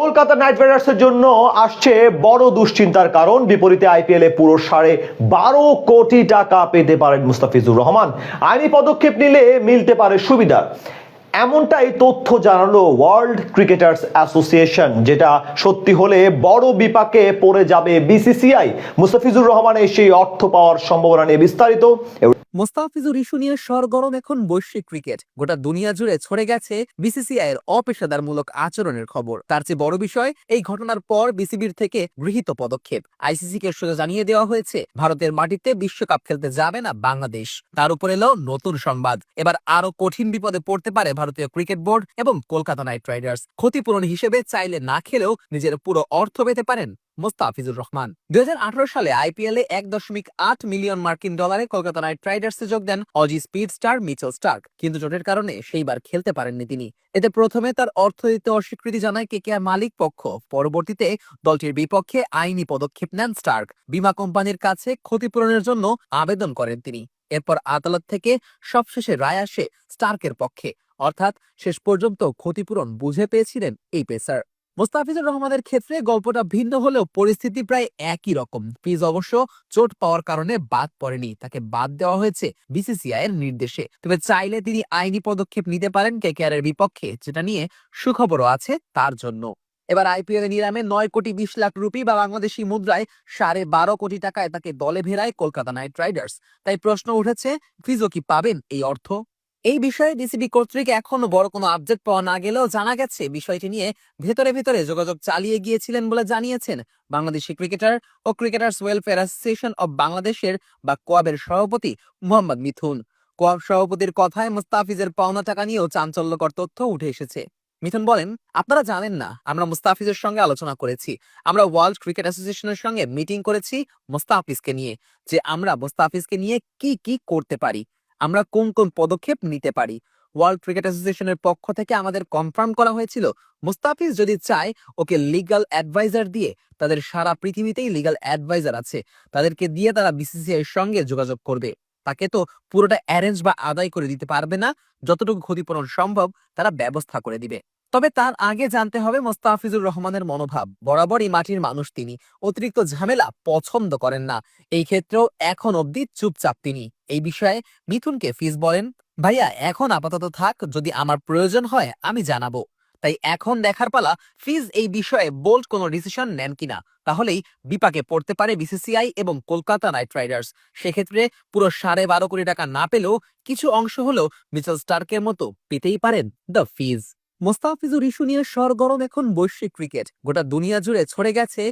Kolkata night রাইডার্সের জন্য আসছে বড় দুশ্চিন্তার কারণ। বিপরীতে আইপিএল পুরো সাড়ে বারো কোটি টাকা পেতে পারেন মুস্তাফিজুর রহমান। আইনি পদক্ষেপ নিলে মিলতে পারে সুবিধা। এমনটাই তথ্য জানালো ওয়ার্ল্ড ক্রিকেটার্স অ্যাসোসিয়েশন, যেটা সত্যি হলে বড় বিপাকে পড়ে যাবে বিসিসিআই। মুস্তাফিজুর রহমানের সেই অর্থ পাওয়ার সম্ভাবনা নিয়ে বিস্তারিত। মোস্তাফিজুর ইস্যু নিয়ে সরগরম এখন বৈশ্বিক ক্রিকেট। গোটা দুনিয়া জুড়ে ছড়ে গেছে বিসিসিআই এর অপেশাদারমূলক আচরণের খবর। তার চেয়ে বড় বিষয়, এই ঘটনার পর বিসিবির থেকে গৃহীত পদক্ষেপ। আইসিসি কে সোজা জানিয়ে দেওয়া হয়েছে, ভারতের মাটিতে বিশ্বকাপ খেলতে যাবে না বাংলাদেশ। তার উপর এলো নতুন সংবাদ। এবার আরও কঠিন বিপদে পড়তে পারে ভারতীয় ক্রিকেট বোর্ড এবং কলকাতা নাইট রাইডার্স। ক্ষতিপূরণ হিসেবে চাইলে না খেলেও নিজের পুরো অর্থ পেতে পারেন মোস্তাফিজুর রহমান। দুই হাজার আঠারো সালে আইপিএল এক দশমিক আট মিলিয়ন মার্কিন ডলারে কলকাতা নাইট রাইডার্সে যোগ দেন Aussie speed star Mitchell Starc. কিন্তু চোটের কারণে সেইবার খেলতে পারেননি তিনি। এতে প্রথমে তার অর্থ দিতে অস্বীকৃতি জানায় কেকেআর মালিক পক্ষ। পরবর্তীতে দলটির বিপক্ষে আইনি পদক্ষেপ নেন স্টার্ক। বীমা কোম্পানির কাছে ক্ষতিপূরণের জন্য আবেদন করেন তিনি। এরপর আদালত থেকে সবশেষে রায় আসে স্টার্কের পক্ষে। অর্থাৎ শেষ পর্যন্ত ক্ষতিপূরণ বুঝে পেয়েছিলেন এই পেসার। মোস্তাফিজুর রহমানের ক্ষেত্রে গল্পটা ভিন্ন হলেও পরিস্থিতি প্রায় একই রকম। ফিজ অবশ্য চোট পাওয়ার কারণে বাদ পড়েনি। তাকে বাদ দেওয়া হয়েছে বিসিসিআই এর নির্দেশে। তবে চাইলে তিনি আইনি পদক্ষেপ নিতে পারেন কেকেআর এর বিপক্ষে, যেটা নিয়ে সুখবরও আছে তার জন্য। এবার আইপিএল নিলামে নয় কোটি বিশ লাখ রুপি বা বাংলাদেশি মুদ্রায় সাড়ে বারো কোটি টাকায় তাকে দলে ভেড়ায় কলকাতা নাইট রাইডার্স। তাই প্রশ্ন উঠেছে ফিজো কি পাবেন এই অর্থ? এই বিষয়ে ডিসিবি কর্তৃক এখনও বড় কোনো আপডেট পাওয়া না গেলেও জানা গেছে, বিষয়টি নিয়ে ভেতরে ভেতরে যোগাযোগ চালিয়ে গিয়েছিলেন বলে জানিয়েছেন বাংলাদেশি ক্রিকেটার ও ক্রিকেটার্স ওয়েলফেয়ার অ্যাসোসিয়েশন অব বাংলাদেশের বা কোয়াবের সভাপতি মোহাম্মদ মিথুন। কোয়াব সভাপতির কথায় মুস্তাফিজের পাওনা টাকা নিয়েও চাঞ্চল্যকর তথ্য উঠে এসেছে। মিথুন বলেন, আপনারা জানেন না, আমরা মুস্তাফিজের সঙ্গে আলোচনা করেছি। আমরা ওয়ার্ল্ড ক্রিকেট অ্যাসোসিয়েশনের সঙ্গে মিটিং করেছি মুস্তাফিজকে নিয়ে, যে আমরা মুস্তাফিজকে নিয়ে কি কি করতে পারি। আমরা কোন কোন পদক্ষেপ নিতে পারি? ওয়ার্ল্ড ক্রিকেট অ্যাসোসিয়েশনের পক্ষ থেকে আমাদের কনফার্ম করা হয়েছিল। মুস্তাফিজ যদি চায়, ওকে লিগাল অ্যাডভাইজার দিয়ে তাদের সারা পৃথিবীতেই লিগাল অ্যাডভাইজার আছে। তাদেরকে দিয়ে তারা বিসিসিআই এর সঙ্গে যোগাযোগ করবে। তাকে তো পুরোটা অ্যারেঞ্জ বা আদায় করে দিতে পারবে না। যতটুকু ক্ষতিপূরণ সম্ভব তারা ব্যবস্থা করে দিবে। তবে তার আগে জানতে হবে মোস্তাফিজুর রহমানের মনোভাব। বরাবরই মাটির মানুষ তিনি। অতিরিক্ত ঝামেলা পছন্দ করেন না। এই ক্ষেত্রেও এখন অবধি চুপচাপ তিনি। এই বিষয়ে মিথুনকে ফিজ বলেন, ভাইয়া, এখন আপাতত থাক, যদি আমার প্রয়োজন হয়, আমি জানাব। তাই এখন দেখার পালা, ফিজ এই বিষয়ে বোল্ড কোনো ডিসিশন নেন কিনা? তাহলেই বিপাকে পড়তে পারে বিসিসিআই এবং কলকাতা নাইট রাইডার্স। সেক্ষেত্রে পুরো সাড়ে বারো কোটি টাকা না পেলেও কিছু অংশ হলেও মিচেল স্টার্কের মতো পেতেই পারেন দ্য ফিজ। মোস্তাফিজুর ইস্যু নিয়ে সরগরম এখন বৈশ্বিক ক্রিকেট। গোটা দুনিয়া জুড়ে ছড়ে গেছে